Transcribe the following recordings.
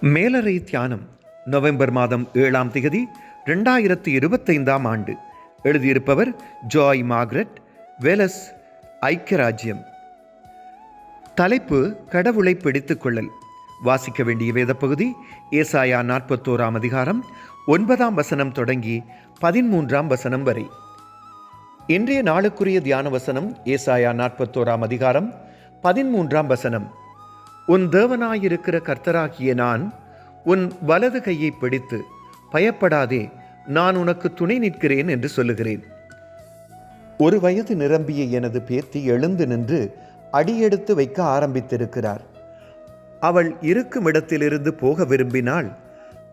மேலறை தியானம் நவம்பர் மாதம் ஏழாம் திகதி ரெண்டாயிரத்தி இருபத்தைந்தாம் ஆண்டு. எழுதியிருப்பவர் ஜாய் மார்க்ரெட் வெலஸ் ஐக்கியராஜ்யம். தலைப்பு கடவுளை பிடித்துக்கொள்ளல் வாசிக்க வேண்டிய வேதப்பகுதி ஏசாயா நாற்பத்தோராம் அதிகாரம் ஒன்பதாம் வசனம் தொடங்கி பதிமூன்றாம் வசனம் வரை. இன்றைய நாளுக்குரிய தியான வசனம் ஏசாயா நாற்பத்தோராம் அதிகாரம் பதிமூன்றாம் வசனம். உன் தேவனாயிருக்கிற கர்த்தராகிய நான் உன் வலது கையை பிடித்து பயப்படாதே நான் உனக்கு துணை நிற்கிறேன் என்று சொல்லுகிறேன். ஒரு வயது நிரம்பிய எனது பேத்தி எழுந்து நின்று அடியெடுத்து வைக்க ஆரம்பித்திருக்கிறார். அவள் இருக்கும் இடத்திலிருந்து போக விரும்பினால்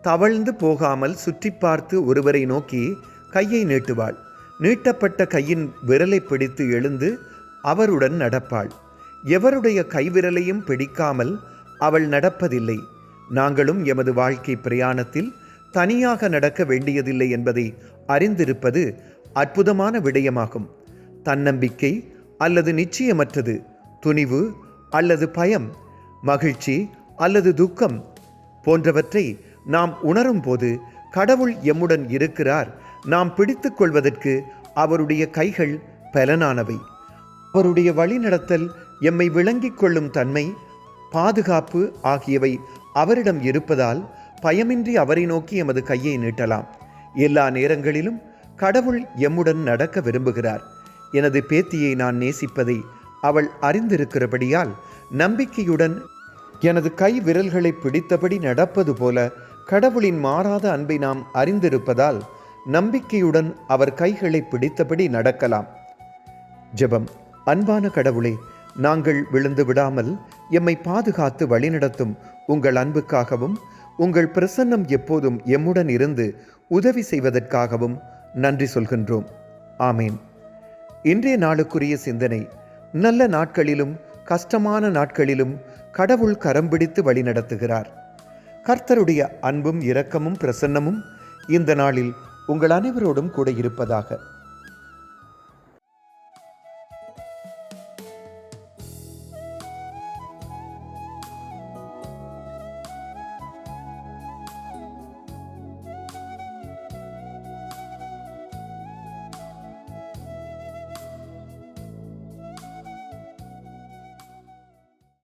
தவழ்ந்து போகாமல் சுற்றி பார்த்து ஒருவரை நோக்கி கையை நீட்டுவாள். நீட்டப்பட்ட கையின் விரலை பிடித்து எழுந்து அவருடன் நடப்பாள். எவருடைய கைவிரலையும் பிடிக்காமல் அவள் நடப்பதில்லை. நாங்களும் எமது வாழ்க்கை பிரயாணத்தில் தனியாக நடக்க வேண்டியதில்லை என்பதை அறிந்திருப்பது அற்புதமான விடயமாகும். தன்னம்பிக்கை அல்லது நிச்சயமற்றது துணிவு அல்லது பயம் மகிழ்ச்சி அல்லது துக்கம் போன்றவற்றை நாம் உணரும் போது கடவுள் எம்முடன் இருக்கிறார். நாம் பிடித்துக்கொள்வதற்கு அவருடைய கைகள் பலனானவை. அவருடைய வழிநடத்தல் எம்மை விளங்கிக் கொள்ளும் தன்மை பாதுகாப்பு ஆகியவை அவரிடம் இருப்பதால் பயமின்றி அவரை நோக்கி எமது கையை நீட்டலாம். எல்லா நேரங்களிலும் கடவுள் எம்முடன் நடக்க விரும்புகிறார். எனது பேத்தியை நான் நேசிப்பதை அவள் அறிந்திருக்கிறபடியால் நம்பிக்கையுடன் எனது கை விரல்களை பிடித்தபடி நடப்பது போல கடவுளின் மாறாத அன்பை நாம் அறிந்திருப்பதால் நம்பிக்கையுடன் அவர் கைகளை பிடித்தபடி நடக்கலாம். ஜெபம். அன்பான கடவுளே நாங்கள் விழுந்து விடாமல் எம்மை பாதுகாத்து வழிநடத்தும் உங்கள் அன்புக்காகவும் உங்கள் பிரசன்னம் எப்போதும் எம்முடன் இருந்து உதவி செய்வதற்காகவும் நன்றி சொல்கின்றோம். ஆமேன். இன்றைய நாளுக்குரிய சிந்தனை நல்ல நாட்களிலும் கஷ்டமான நாட்களிலும் கடவுள் கரம் பிடித்து வழிநடத்துகிறார். கர்த்தருடைய அன்பும் இரக்கமும் பிரசன்னமும் இந்த நாளில் உங்கள் அனைவரோடும் கூட இருப்பதாக.